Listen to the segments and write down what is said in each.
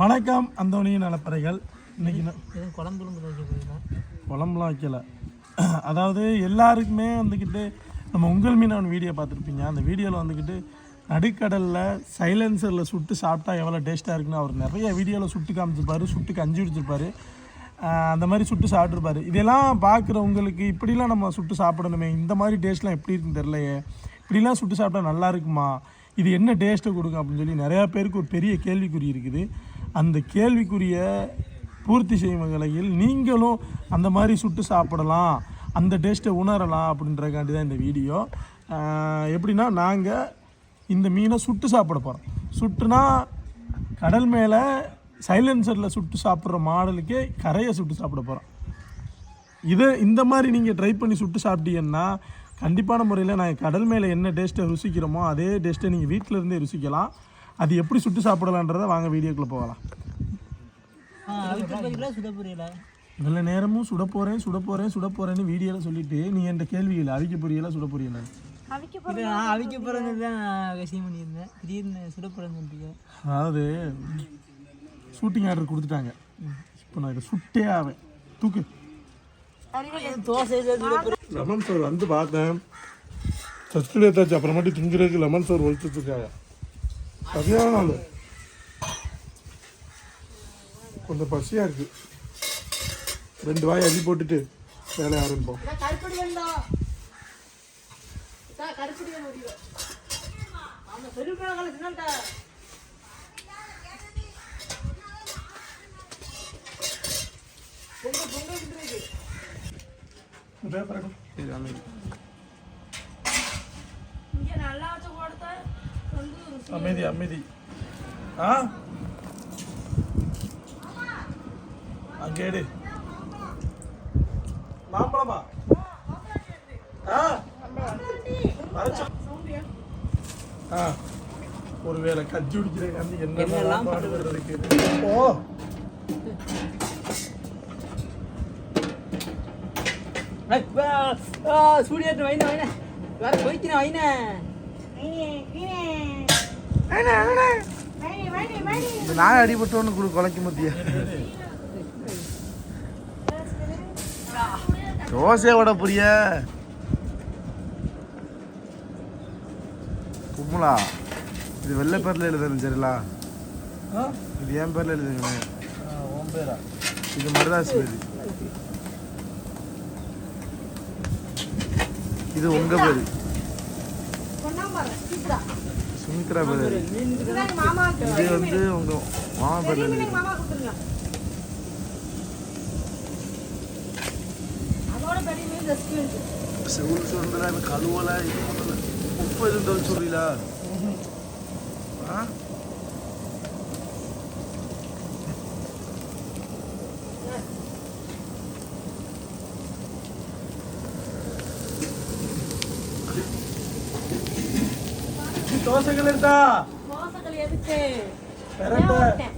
வணக்கம் அந்தோனியின் நலப்பறைகள். இன்னைக்கு குழம்புலாம் வைக்கல. அதாவது எல்லாருக்குமே வந்துக்கிட்டு நம்ம உங்கள் மீனான் வீடியோ பார்த்துருப்பீங்க. அந்த வீடியோவில் வந்துக்கிட்டு நடுக்கடலில் சைலன்சரில் சுட்டு சாப்பிட்டா எவ்வளோ டேஸ்ட்டாக இருக்குன்னு அவர் நிறைய வீடியோவில் சுட்டு காமிச்சிருப்பாரு சுட்டு கஞ்சி குடிச்சிருப்பாரு அந்த மாதிரி சுட்டு சாப்பிட்ருப்பாரு இதெல்லாம் பார்க்குற உங்களுக்கு இப்படிலாம் நம்ம சுட்டு சாப்பிடணுமே இந்த மாதிரி டேஸ்ட்லாம் எப்படி இருக்குன்னு தெரிலையே இப்படிலாம் சுட்டு சாப்பிட்டா நல்லா இருக்குமா? இது என்ன டேஸ்ட்டை கொடுக்கும் அப்படின்னு சொல்லி நிறையா பேருக்கு ஒரு பெரிய கேள்விக்குறி இருக்குது. அந்த கேள்விக்குரிய பூர்த்தி செய்யும் வகையில் நீங்களும் அந்த மாதிரி சுட்டு சாப்பிடலாம் அந்த டேஸ்ட்டை உணரலாம் அப்படின்றக்காண்டி தான் இந்த வீடியோ. எப்படின்னா நாங்கள் இந்த மீனை சுட்டு சாப்பிட போகிறோம் சுட்டுனா கடல் மேலே சைலன்சரில் சுட்டு சாப்பிட்ற மாடலுக்கே கரையை சுட்டு சாப்பிட போகிறோம் இதை இந்த மாதிரி நீங்கள் ட்ரை பண்ணி சுட்டு சாப்பிட்டீங்கன்னா கண்டிப்பான முறையில் நான் கடல் மேலே என்ன டேஸ்ட்டை ருசிக்கிறோமோ அதே டேஸ்ட்டை நீங்கள் வீட்டிலேருந்தே ருசிக்கலாம். அது எப்படி சுட்டு சாப்பிடலான்றதை வாங்க வீடியோக்குள்ளே போகலாம். இவ்வளோ நேரமும் சுட போகிறேன் சுட போகிறேன் சுட போகிறேன்னு வீடியோவில் சொல்லிட்டு நீ என்கிட்ட கேள்வியில் அவிக்க பொரியலா சுட பொரியலா இல்லை நான் அவிக்க போகிறது தான் விஷயம் பண்ணியிருந்தேன். திடீர்னு சுட சொல்லிட்டு அதாவது ஷூட்டிங் ஆர்டர் கொடுத்துட்டாங்க. இப்போ நான் இதை சுட்டே ஆவேன். தூக்கு. லெமன் சோறு வந்து பார்த்தேன். சஸ்கில் ஏத்தாச்சு அப்புறமாட்டி திங்கிறதுக்கு லெமன் சோறு ஒழிச்சு வச்சிருக்காங்க சரியான நாள் கொஞ்சம் பசியாக இருக்கு. ரெண்டு வாய் அள்ளி போட்டுட்டு வேலையை ஆரம்பிப்போம். கருப்படி வேண்டாம் கருப்படி வேணும் அந்த பெரிய கணக்கில் என்னண்டா பொங்கல் பொங்கல் விட்டுருக்கு இங்கே நல்லா வச்ச கொடுத்த வந்து அமைதி அமைதி. ஆ? அங்கே எடு. மாம்பழமா? ஆ? ஆ. ஒருவேளை கஞ்சி குடிக்கிறேன் என்னெல்லாம்? பாடுபடுறதுக்கு ஓ. சூடியாட்டு வைன வைன வேற போய்க்கிறேன் வைன இந்த நாய் அடிபட்டோன்னு கொடு கொலைக்கு மத்திய. தோசையோட புரிய. கும்பலா இது வெள்ளை பேர்ல எழுதணும் சரிங்களா ஆ? இது என் பேர்ல எழுதுங்க உன் பேரா? இது மருதாசி பேர். இது உங்க பேரு. சுமித்ரா பேரு. மாமா இது வந்து உங்க மாமா ரெஸ்டாரண்ட் செவுல் சொல்றா கழுவலா இது தவிர சொல்றீங்களா ஆ? தோசைகள் இருக்கா? தோசைகள் எதுக்கு? பெரட்ட.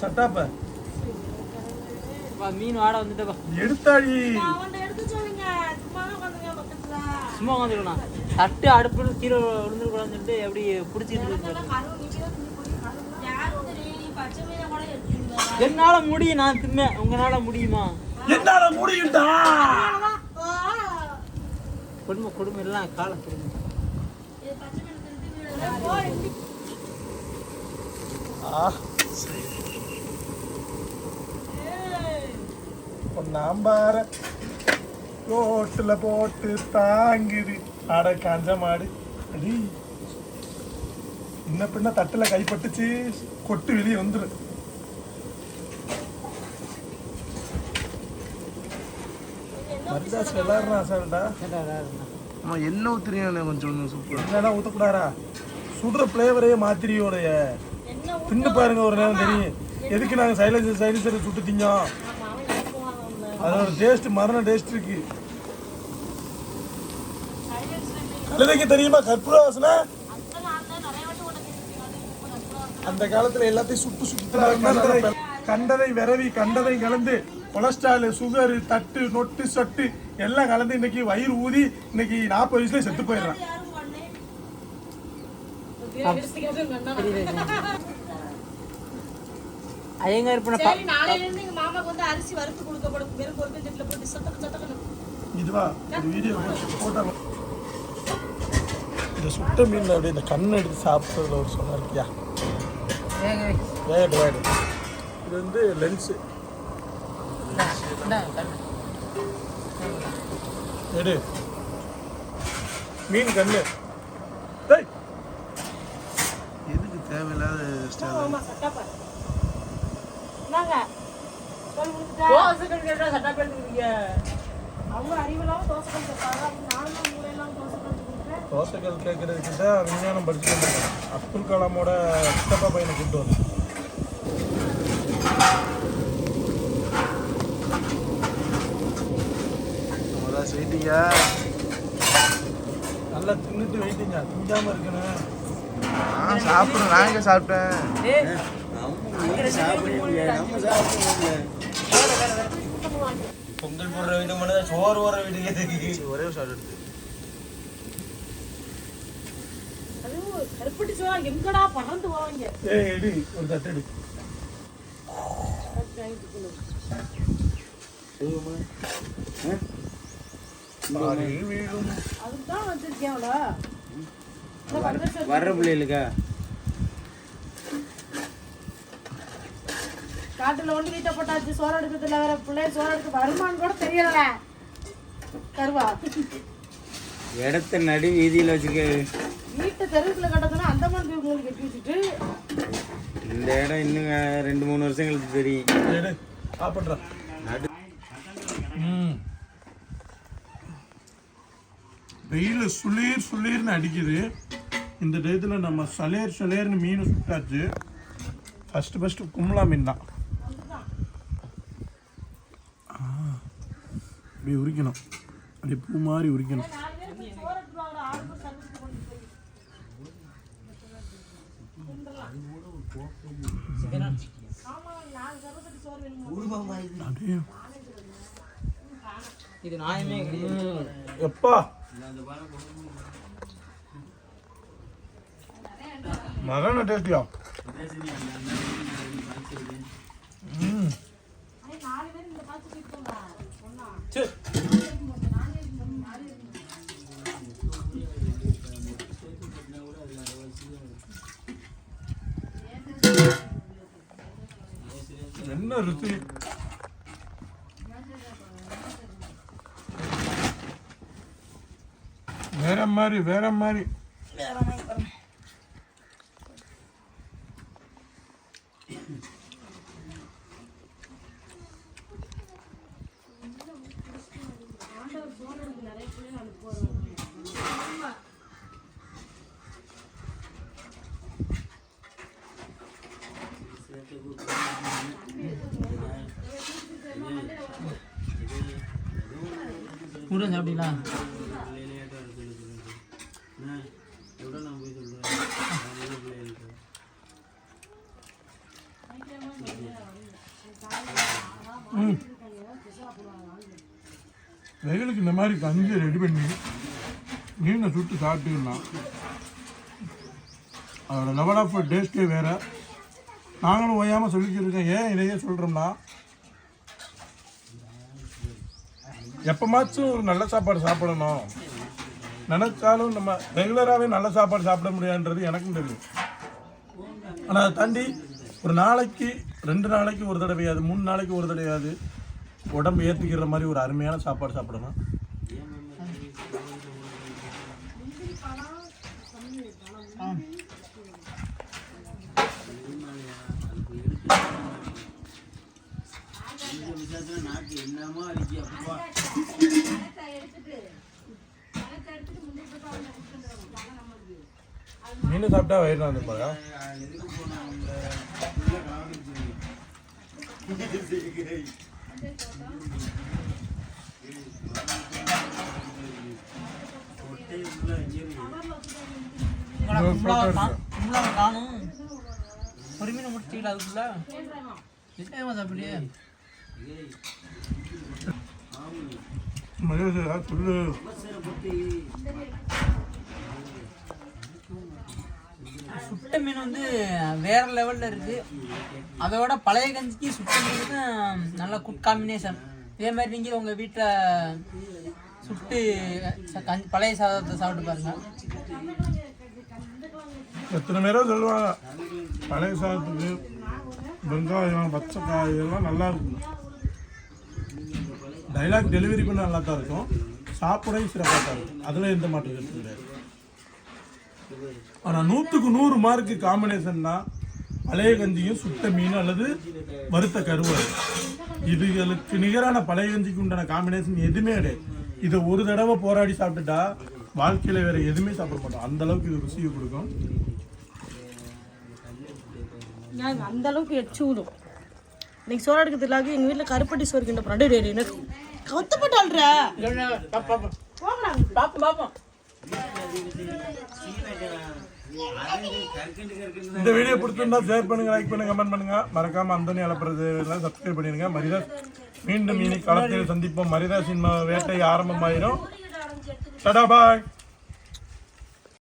சட்டாப்ப. மீன் வாட வந்துட்டப்பா எடுத்தாடி. சும்மா உட்காந்துங்க பக்கத்துல. சும்மா உட்காந்துருக்கணும் தட்டு அடுப்புல கீழே விழுந்துருக்கூடாதுன்னு சொல்லிட்டு எப்படி பிடிச்சிட்டு இருக்கு? என்னால முடியும் நான் தின்னேன் உங்களால முடியுமா? என்னால முடியும்டா. கொடுமை கொடுமை எல்லாம் காலம் கொடுமை இது ரோட்டில் ரோட்டுல போட்டு தாங்குது அட காஞ்ச மாடு. அடி. இன்ன பின்ன தட்டுல கைப்பட்டுச்சு. கொட்டு வெளியே வந்துடும் மரிதாஸ் விளாடுறான் சார்டா அம்மா என்ன ஊத்துறீங்க கொஞ்சம் சூப்பர் என்னடா ஊத்தக்கூடாரா சுடுற ஃப்ளேவரே மாத்திரியோடைய. தின்னு பாருங்க ஒரு நேரம் தெரியும். எதுக்கு நாங்க சைலன்சர் சைலன்சர் சுட்டு அவங்க அதோட டேஸ்ட் மரண டேஸ்ட் இருக்கு. கழுதைக்கு தெரியுமா கற்பூர வாசனை அந்த காலத்துல எல்லாத்தையும் சுட்டு சுட்டு கண்டதை விரவி கண்டதை கலந்து கொலஸ்ட்ரால் சுகர் தட்டு நொட்டு சொட்டு எல்லாம் கலந்து இன்னைக்கு வயிறு ஊதி இன்னைக்கு நாற்பது வயசுல செத்து போயிடுறான். இதுவா ஒரு வீடியோ போட்டோ இந்த சுட்ட மீனில் அப்படியே இந்த கண் எடுத்து சாப்பிட்றதுல ஒரு சொன்னா இருக்கியா வேக வை. வேகட்டு வேகட்டு இது வந்து லென்ஸு. எடு. மீன் கண்ணு. டேய். எதுக்கு தேவையில்லாத ஸ்டைல் ஆமா சட்டா பாரு. என்னங்க சொல்லி கொடுத்துட்டா தோசை கல் கேட்டா சட்டை போட்டுருக்கீங்க. அவங்க அறிவில்லாம தோசை கல் கேட்பாங்க அப்படி நானும் மூளையெல்லாம் தோசை கல் கொடுக்குறேன். தோசைக்கல் கேட்கறதுக்கு தான் விஞ்ஞானம் படிச்சுட்டு அப்துல் கலாமோட சித்தப்பா பையனை கூப்பிட்டு வந்து நல்லா தின்னுட்டு வெயிட்டிங்க. திங்காம இருக்கணும் நான் சாப்பிடுறேன் நான் எங்க சாப்பிட்டேன்? பொங்கல் போடுற வீடு மட்டும் சோறு போடுற வீட்டுக்கு எதுக்கு சரி, ஒரே ஒரு ஷாட் எடுத்து. கருப்பட்டி சோழா எங்கடா பறந்து போவாங்க? ஏய் எடி. ஒரு தட்டு எடு. வர்ற பிள்ளைகளுக்கா? காட்டுல ஒண்ணு வீட்டை போட்டாச்சு சோறு எடுக்கிறதுல வேற பிள்ளைய சோறு எடுக்க வருமானு கூட தெரியல கருவா. இடத்த நடு வீதியில் வச்சுக்க. வீட்டை தெருவுக்குள்ள கட்டதுன்னா அந்த மாதிரி உங்களுக்கு கட்டி வச்சுட்டு? இந்த இடம் இன்னும் ரெண்டு மூணு வருஷம் கழிச்சு தெரியும். சாப்பிட்றேன் நடு ம் வெயில் சுளீர் சுளீர்னு அடிக்குது. இந்த டயத்தில் நம்ம சலேர் சலேர்னு மீன் சுட்டாச்சு. ஃபஸ்ட்டு ஃபஸ்ட்டு கும்லா மீன் தான். அப்படியே உரிக்கணும். அப்படியே பூ மாதிரி உரிக்கணும். அப்படியே. இது கிடையாது. எப்பா? மகன டேஸ்டியா என்ன ருசி வேற மாதிரி வேற மாதிரி. கூட சாப்பிட்டீங்களா? ம் வெயிலுக்கு இந்த மாதிரி கஞ்சி ரெடி பண்ணி மீனை சுட்டு சாப்பிட்டுக்கலாம் அதோட லெவல் ஆஃப் டேஸ்ட்டே வேறு. நாங்களும் ஓயாமல் சொல்லிக்கிருக்கோம் ஏன் இதையே சொல்கிறோம்னா எப்போமாச்சும் ஒரு நல்ல சாப்பாடு சாப்பிடணும். நினச்சாலும் நம்ம ரெகுலராகவே நல்ல சாப்பாடு சாப்பிட முடியாதுன்றது எனக்கும் தெரியும். ஆனால் அதை தாண்டி ஒரு நாளைக்கு ரெண்டு நாளைக்கு ஒரு தடவையாது மூணு நாளைக்கு ஒரு தடவையாது உடம்பு ஏற்றிக்கிற மாதிரி ஒரு அருமையான சாப்பாடு சாப்பிடணும். மீன் சாப்பிட்டா வயிறு நான் போதா கும்பலாவை காணும். ஒரு மீனை முடிச்சிக்கல அதுக்குள்ள? என்ன சாப்பிடுறியே? மகேஷ் சொல்லு சுட்ட மீன் வந்து வேற லெவல்ல இருக்கு. அதோட பழைய கஞ்சிக்கு சுட்ட மீன் தான் நல்ல குட் காம்பினேஷன் இதே மாதிரி நீங்க உங்க வீட்டில் சுட்டு கஞ்சி பழைய சாதத்தை சாப்பிட்டு பாருங்க. எத்தனை நேரம் சொல்லுவாங்க பழைய சாதத்துக்கு வெங்காயம் பச்சை காய் இதெல்லாம் நல்லா இருக்கும். டைலாக் டெலிவரி பண்ண நல்லா தான் இருக்கும். சாப்பிடையும் சிறப்பாக தான் இருக்கும். அதில் எந்த மாற்றம் கருத்து கிடையாது ஆனால் நூற்றுக்கு நூறு மார்க்கு காம்பினேஷன்னா பழைய கஞ்சியும் சுட்ட மீன் அல்லது வறுத்த கருவாடு. இதுகளுக்கு நிகரான பழைய கஞ்சிக்கு உண்டான காம்பினேஷன் எதுவுமே கிடையாது. இதை ஒரு தடவை போராடி சாப்பிட்டுட்டா வாழ்க்கையில் வேறு எதுவுமே சாப்பிட மாட்டோம். அந்த அளவுக்கு இது ருசியை கொடுக்கும். அந்த அளவுக்கு எச்சு விடும். இன்னைக்கு சோறு எடுக்கிறதுலாக எங்கள் வீட்டில் கருப்பட்டி சோறு கிண்ட போகிறேன் டேய், டேய், எனக்கு கத்தப்பட்டாள்ற பாப்போம் பாப்போம். இந்த வீடியோ பிடிச்சிருந்தா ஷேர் பண்ணுங்க லைக் பண்ணுங்க கமெண்ட் பண்ணுங்க. மறக்காம அந்தனி அலப்புறது சப்ஸ்கிரைப் பண்ணிருங்க மரிதாஸ் மீண்டும் இனி களத்தில் சந்திப்போம். மரிதா சினிமா வேட்டை ஆரம்பமாயிரும். டடா பாய்.